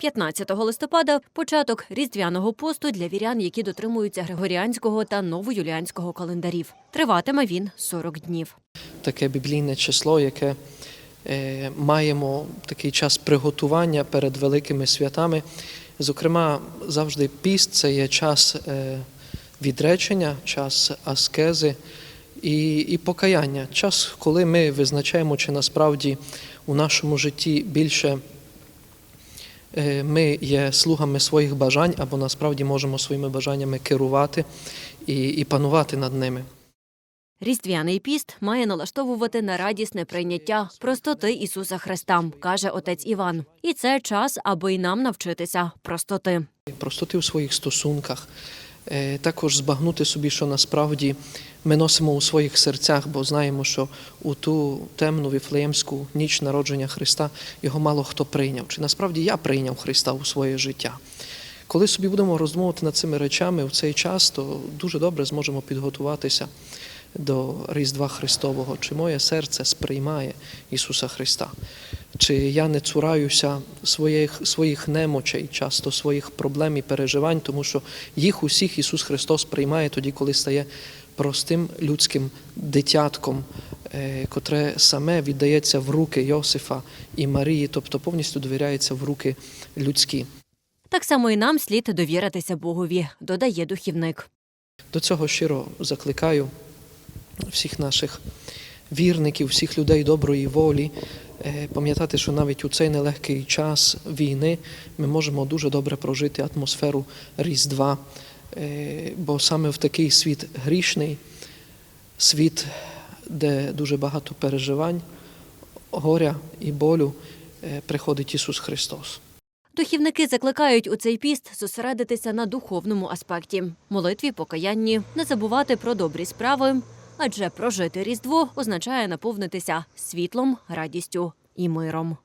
15 листопада початок різдвяного посту для вірян, які дотримуються григоріанського та новоюліанського календарів. Триватиме він 40 днів. таке біблійне число, яке е, маємо такий час приготування перед великими святами. Зокрема, завжди піст це є час е, відречення, час аскези і, і покаяння, час, коли ми визначаємо, чи насправді у нашому житті більше ми є слугами своїх бажань, або насправді можемо своїми бажаннями керувати і, і панувати над ними. Різдвяний піст має налаштовувати на радісне прийняття простоти Ісуса Христа, каже отець Іван. І це час, аби й нам навчитися простоти. простоти у своїх стосунках, е, також збагнути собі, що насправді ми носимо у своїх серцях, бо знаємо, що у ту темну віфлеємську ніч народження Христа його мало хто прийняв. Чи насправді я прийняв Христа у своє життя? Коли собі будемо роздумувати над цими речами в цей час, то дуже добре зможемо підготуватися до Різдва Христового, чи моє серце сприймає Ісуса Христа, чи я не цураюся своїх, своїх немочей, часто своїх проблем і переживань, тому що їх усіх Ісус Христос приймає тоді, коли стає простим людським дитятком, е, котре саме віддається в руки Йосифа і Марії, тобто повністю довіряється в руки людські. Так само і нам слід довіритися Богові, додає духівник. До цього щиро закликаю всіх наших вірників, всіх людей доброї волі, пам'ятати, що навіть у цей нелегкий час війни ми можемо дуже добре прожити атмосферу Різдва, е, бо саме в такий світ грішний, світ, де дуже багато переживань, горя і болю, е, приходить Ісус Христос. Духівники закликають у цей піст зосередитися на духовному аспекті молитві, покаянні, не забувати про добрі справи, адже прожити Різдво означає наповнитися світлом, радістю і миром.